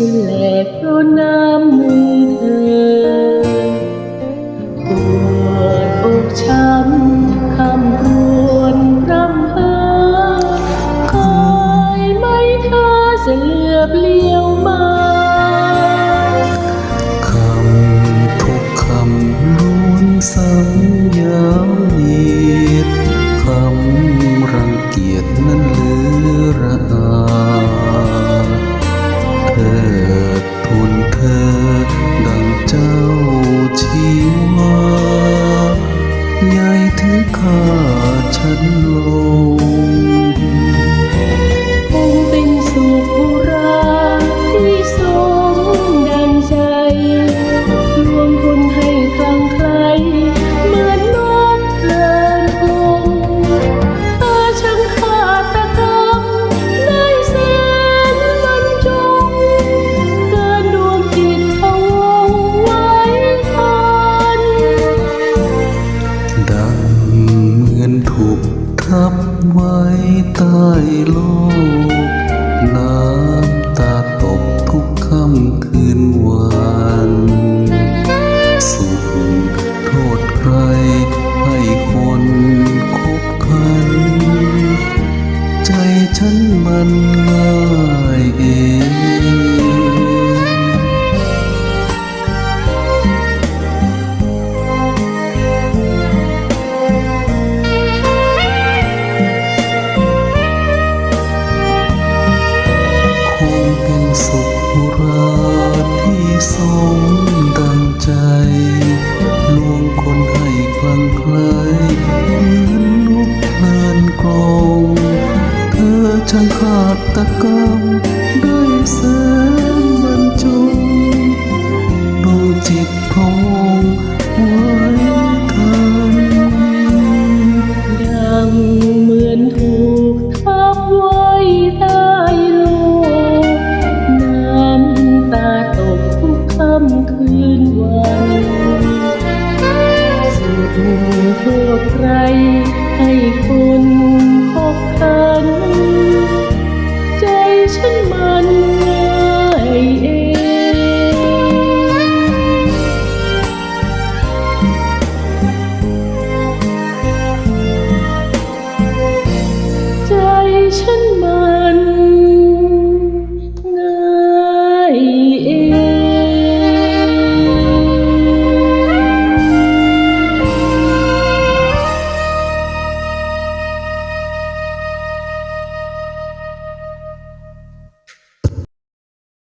ฉันแหลกเพราะน้ำมือเธอปวดอกช้ำคำครวญรำเพ้อเคยไหมเธอจะเหลือบเลี้ยวมาคำทุกคำล้วนซ้ำย้ำเหยียดคำรังเกียจนั้นเหลือระอา เธอทุนเธอดังเจ้า มันง่ายเองคงเป็นสุขราที่สมดังใจ ลวงคนให้คลั่งไคล้ ช่างขาดตะกรรมได้แสนบรรจงดวงจิตพะวงไว้ทันดังเหมือนถูกทับไว้ใต้โลกน้ำตาตกทุกค่ำคืนวันสุดโทษใครให้คนคบกันใจฉันมัน ฉัน